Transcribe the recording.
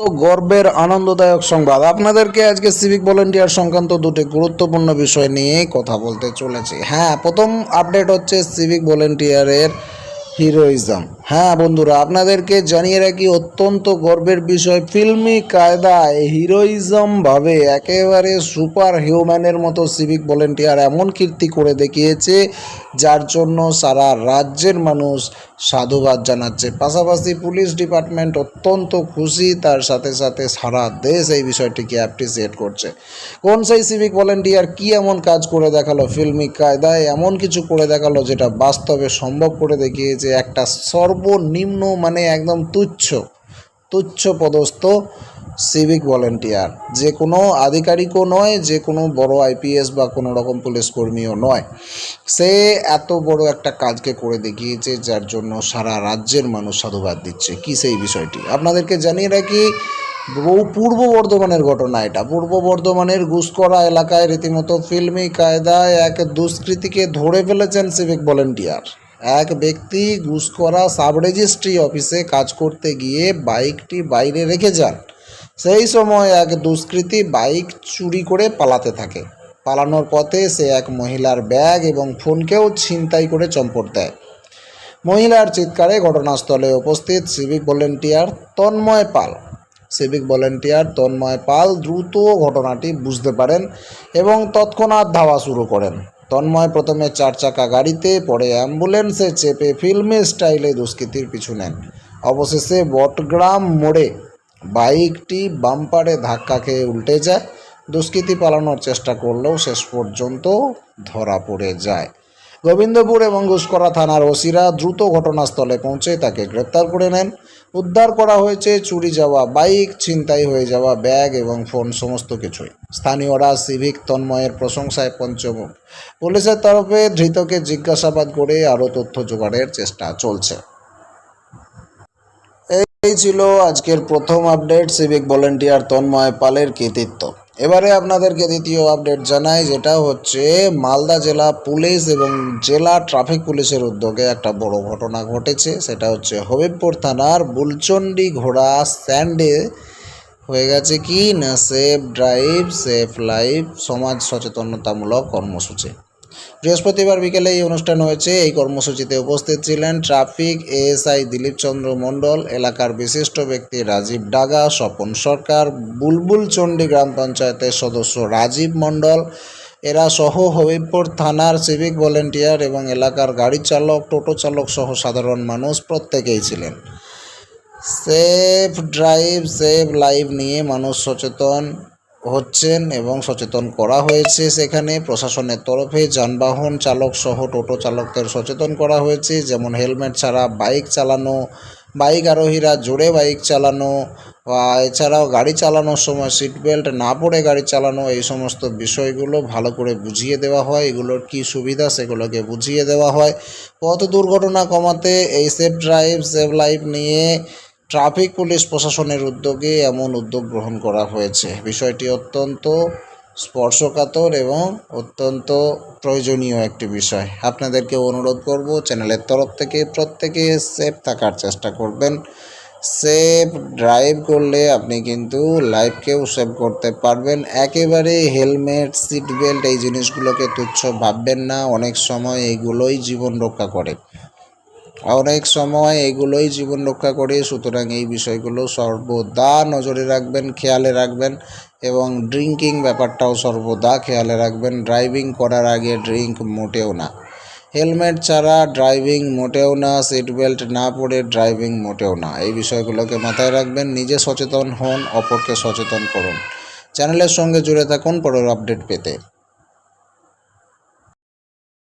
তো গর্বের আনন্দদায়ক সংবাদ। আপনাদেরকে আজকে সিভিক ভলেন্টিয়ার সংক্রান্ত দুটি গুরুত্বপূর্ণ বিষয় নিয়ে কথা বলতে চলেছি। হ্যাঁ প্রথম আপডেট হচ্ছে সিভিক ভলেন্টিয়ারের হিরোইজম হ্যাঁ বন্ধুরা, আপনাদেরকে জানিয়ে রাখি, অত্যন্ত গর্বের বিষয়, ফিল্মি কায়দায় হিরোইজম ভাবে একেবারে সুপার হিউম্যানের মতো সিভিক ভলেন্টিয়ার এমন কীর্তি করে দেখিয়েছে, যার জন্য সারা রাজ্যের মানুষ সাধুবাদ জানাচ্ছে। পাশাপাশি পুলিশ ডিপার্টমেন্ট অত্যন্ত খুশি, তার সাথে সাথে সারা দেশ এই বিষয়টিকে অ্যাপ্রিসিয়েট করছে। কোন সেই সিভিক ভলেন্টিয়ার কি এমন কাজ করে দেখাল, ফিল্মি কায়দায় এমন কিছু করে দেখাল, যেটা বাস্তবে সম্ভব করে দেখিয়েছে, একটা সর্বনিম্ন মানে একদম তুচ্ছ তুচ্ছ পদস্থ সিভিক ভলেন্টিয়ার যে কোনো আধিকারিকও নয়, যে কোনো বড় আইপিএস বা কোনো রকম পুলিশ কর্মীও নয়। সে এত বড় একটা কাজকে করে দেখিয়েছে, যার জন্য সারা রাজ্যের মানুষ সাধুবাদ দিচ্ছে। কি সেই বিষয়টি? আপনাদেরকে জানিয়ে রাখি পূর্ব বর্ধমানের ঘটনা এটা। পূর্ব বর্ধমানের ঘুষকরা এলাকায় রীতিমতো ফিল্মি কায়দায় এক দুষ্কৃতীকে ধরে ফেলেছেন সিভিক ভলেন্টিয়ার এক ব্যক্তি ঘুষকরা সাব রেজিস্ট্রি অফিসে কাজ করতে গিয়ে বাইকটি বাইরে রেখে যান। সেই সময় এক দুষ্কৃতী বাইক চুরি করে পালাতে থাকে। পালানোর পথে সে এক মহিলার ব্যাগ এবং ফোনকেও ছিনতাই করে চম্পট দেয়। মহিলার চিৎকারে ঘটনাস্থলে উপস্থিত civic volunteer Tanmoy Pal. Civic volunteer Tanmoy Pal দ্রুত ঘটনাটি বুঝতে পারেন এবং তৎক্ষণাৎ ধাওয়া শুরু করেন। তন্ময় প্রথমে চার চাকা গাড়িতে, পরে অ্যাম্বুলেন্সে চেপে ফিল্মে স্টাইলে দুষ্কৃতীর পিছু নেন। অবশেষে বটগ্রাম মোড়ে বাইকটি বাম্পারে ধাক্কা খেয়ে উল্টে যায়। দুষ্কৃতী পালানোর চেষ্টা করলেও শেষ পর্যন্ত ধরা পড়ে যায়। গোবিন্দপুর এবং ঘুষকরা থানার ওসিরা দ্রুত ঘটনাস্থলে পৌঁছে তাকে গ্রেপ্তার করে নেন। উদ্ধার করা হয়েছে, চুরি যাওয়া, বাইক ছিনতাই হয়ে যাওয়া, ব্যাগ এবং ফোন সমস্ত কিছুই। স্থানীয়রা সিভিক তন্ময়ের প্রশংসায় পঞ্চমুখ। পুলিশের তরফে ধৃতকে জিজ্ঞাসাবাদ করে আরও তথ্য জোগাড়ের চেষ্টা চলছে। এই ছিল আজকের প্রথম আপডেট সিভিক ভলেন্টিয়ার তন্ময় পালের কৃতিত্ব। এবারে আপনাদেরকে দ্বিতীয় আপডেট জানাই, যেটা হচ্ছে মালদা জেলা পুলিশ এবং জেলা ট্রাফিক পুলিশের উদ্যোগে একটা বড় ঘটনা ঘটেছে। সেটা হচ্ছে হবিবপুর থানার বুলচন্ডি ঘোড়া স্ট্যান্ডে হয়ে গেছে কি না সেফ ড্রাইভ সেফ লাইফ সমাজ সচেতনতামূলক কর্মসূচি। বৃহস্পতিবার বিকেলে এই অনুষ্ঠান হয়েছে। এই কর্মসূচিতে উপস্থিত ছিলেন ট্রাফিক এএসআই দিলীপ চন্দ্র মণ্ডল, এলাকার বিশিষ্ট ব্যক্তি রাজীব ডাগা, স্বপন সরকার, বুলবুল চণ্ডী গ্রাম পঞ্চায়েতের সদস্য রাজীব মণ্ডল। এরা সহ হবিবপুর থানার সিভিক ভলেন্টিয়ার এবং এলাকার গাড়ি চালক, টোটো চালক সহ সাধারণ মানুষ প্রত্যেকেই ছিলেন। সেফ ড্রাইভ সেভ লাইভ নিয়ে মানুষ সচেতন। হচ্ছেন এবং সচেতন করা হয়েছে সেখানে। প্রশাসনের তরফে যানবাহন চালক সহ টোটো চালকদের সচেতন করা হয়েছে, যেমন হেলমেট ছাড়া বাইক চালানো, বাইক আরোহীরা জোরে বাইক চালানো বা এছাড়াও গাড়ি চালানোর সময় সিট বেল্ট না পরে গাড়ি চালানো, এই সমস্ত বিষয়গুলো ভালো করে বুঝিয়ে দেওয়া হয়। এগুলোর কী সুবিধা সেগুলোকে বুঝিয়ে দেওয়া হয়। পথ দুর্ঘটনা কমাতে এই সেফ ড্রাইভ সেভ লাইফ নিয়ে ট্রাফিক পুলিশ প্রশাসনের উদ্যোগে এমন উদ্যোগ গ্রহণ করা হয়েছে। বিষয়টি অত্যন্ত স্পর্শকাতর এবং অত্যন্ত প্রয়োজনীয় একটি বিষয়। আপনাদেরকে অনুরোধ করব, চ্যানেলের তরফ থেকে প্রত্যেকে সেফ থাকার চেষ্টা করবেন। সেফ ড্রাইভ করলে আপনি কিন্তু লাইফকেও সেভ করতে পারবেন। একেবারে হেলমেট সিট বেল্ট এই জিনিসগুলোকে তুচ্ছ ভাববেন না। অনেক সময় এগুলোই জীবন রক্ষা করে। অনেক সময় এগুলোই জীবন রক্ষা করে, সুতরাং এই বিষয়গুলো সর্বদা নজরে রাখবেন, খেয়ালে রাখবেন এবং ড্রিঙ্কিং ব্যাপারটাও সর্বদা খেয়ালে রাখবেন। ড্রাইভিং করার আগে ড্রিঙ্ক মোটেও না। হেলমেট ছাড়া ড্রাইভিং মোটেও না সিট বেল্ট না পরে ড্রাইভিং মোটেও না। এই বিষয়গুলোকে মাথায় রাখবেন, নিজে সচেতন হন, অপরকে সচেতন করুন। চ্যানেলের সঙ্গে জুড়ে থাকুন, পরের আপডেট পেতে।